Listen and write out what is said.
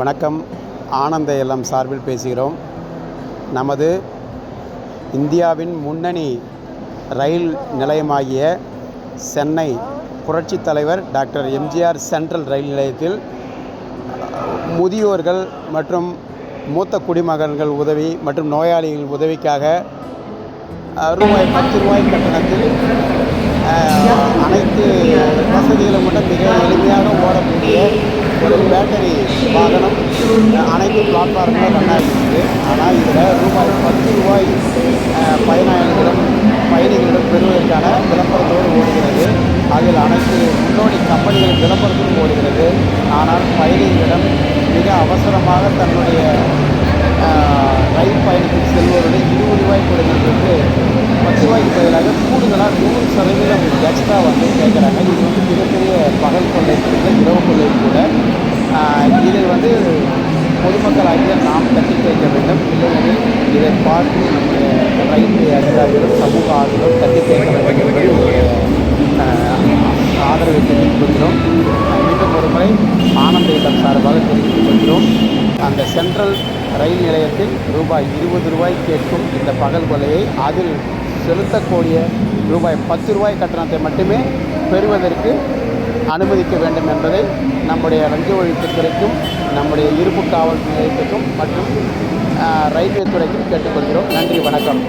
வணக்கம். ஆனந்த இல்லம் சார்பில் பேசுகிறோம். நமது இந்தியாவின் முன்னணி ரயில் நிலையமாகிய சென்னை புரட்சித் தலைவர் டாக்டர் எம்ஜிஆர் சென்ட்ரல் ரயில் நிலையத்தில் முதியோர்கள் மற்றும் மூத்த குடிமகன்கள் உதவி மற்றும் நோயாளிகள் உதவிக்காக ரூபாய் பத்து ரூபாய் கட்டணத்தில் அனைத்து வசதிகளும் கொண்ட மிக எளிமையாக ஓடக்கூடிய ஒரு பேட்டரி வாகனம். அனைத்து பிளாட்ஃபார்மில் ரன் ஆகிஇருக்குது ஆனால் இதில் ரூபாய் பத்து ரூபாய் பயனாளிகளிடம் பயணிகளிடம் பெறுவதற்கான விளம்பரத்தோடு ஓடுகிறது. அதில் அனைத்து முன்னோடி கம்பெனிகளின் விளம்பரத்தும் ஓடுகிறது. ஆனால் பயணிகளிடம் மிக அவசரமாக தன்னுடைய ரயில் பயணத்துக்கு செல்வோருடைய இருபது ரூபாய் கொடுங்கிறது பத்து ரூபாய்க்கு பதிலாக கூடுதலாக நூறு சதவீதம் எக்ஸ்ட்ரா வந்து கேட்குறாங்க. இது வந்து மிகப்பெரிய பகல் கொள்ளை கூட இரவு கொள்ளை கூட ஆஹ், இதை வந்து பொதுமக்கள் ஆகிய நாம் கட்டி கேட்க வேண்டும் இல்லையெனில் இதை பார்த்து நம்முடைய ரயில்வே அதிகாரிகளும் சமூக ஆர்வலரும் கட்டி கேட்க வேண்டும் ஆதரவை தெரிவித்துக் கொள்கிறோம் மீண்டும் ஒரு முறை ஆனந்த இல்லம் சார்பாக தெரிவித்துக் கொள்கிறோம் அந்த சென்ட்ரல் ரயில் நிலையத்தில் ரூபாய் இருபது ரூபாய் கேட்கும் இந்த பகல் கொலையை அதில் செலுத்தக்கூடிய ரூபாய் பத்து ரூபாய் கட்டணத்தை மட்டுமே பெறுவதற்கு அனுமதிக்க வேண்டும் என்பதை நம்முடைய லஞ்ச ஒழிப்புத்துறைக்கும் நம்முடைய இருப்பு காவல் நிலையத்துக்கும் மற்றும் ரயில்வே துறைக்கும் கேட்டுக்கொள்கிறோம். நன்றி வணக்கம்.